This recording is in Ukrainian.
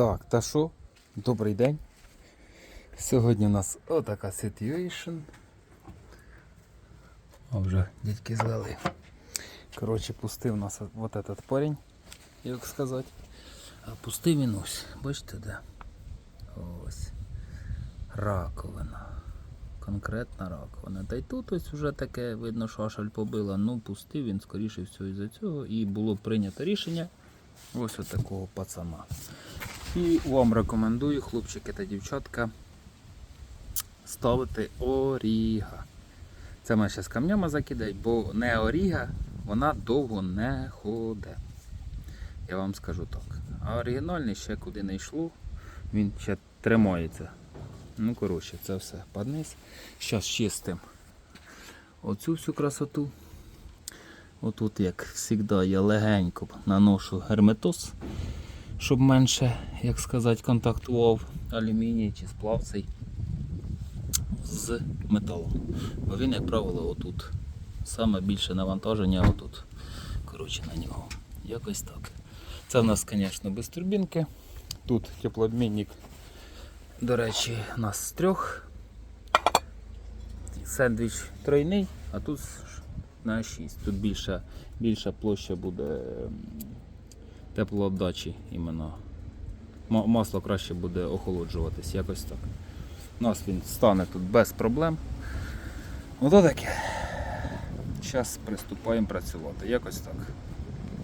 Так, та що? Добрий день. Сьогодні у нас отака ситуейшн. А вже дядьки злили. Коротше, пустив нас вот этот парень, як сказати. А пустив він ось, бачите де? Ось. Раковина. Конкретна раковина. Та й тут ось вже таке видно, шашаль побила. Ну, пустив він, скоріше всього, із-за цього. І було прийнято рішення ось от такого пацана. І вам рекомендую, хлопчики та дівчатка, ставити оріга. Це ми зараз камнями закидають, бо не оріга, вона довго не ходить. Я вам скажу так. А оригінальний ще куди не йшло, він ще тримається. Ну, коротше, це все під низ. Зараз чистим оцю всю красоту. Отут, як завжди, я легенько наношу герметоз, щоб менше, як сказати, контактував алюміній чи сплав цей з металом. Бо він, як правило, отут. Саме більше навантаження отут. Коротше, на нього. Якось так. Це в нас, звісно, без турбінки. Тут теплообмінник, до речі, у нас з трьох. Сендвіч тройний, а тут на 6. Тут більша, більша площа буде теплообдачі іменно. Ма- Масло краще буде охолоджуватись, якось так. У нас він стане тут без проблем. Ото таке. Зараз приступаємо працювати. Якось так.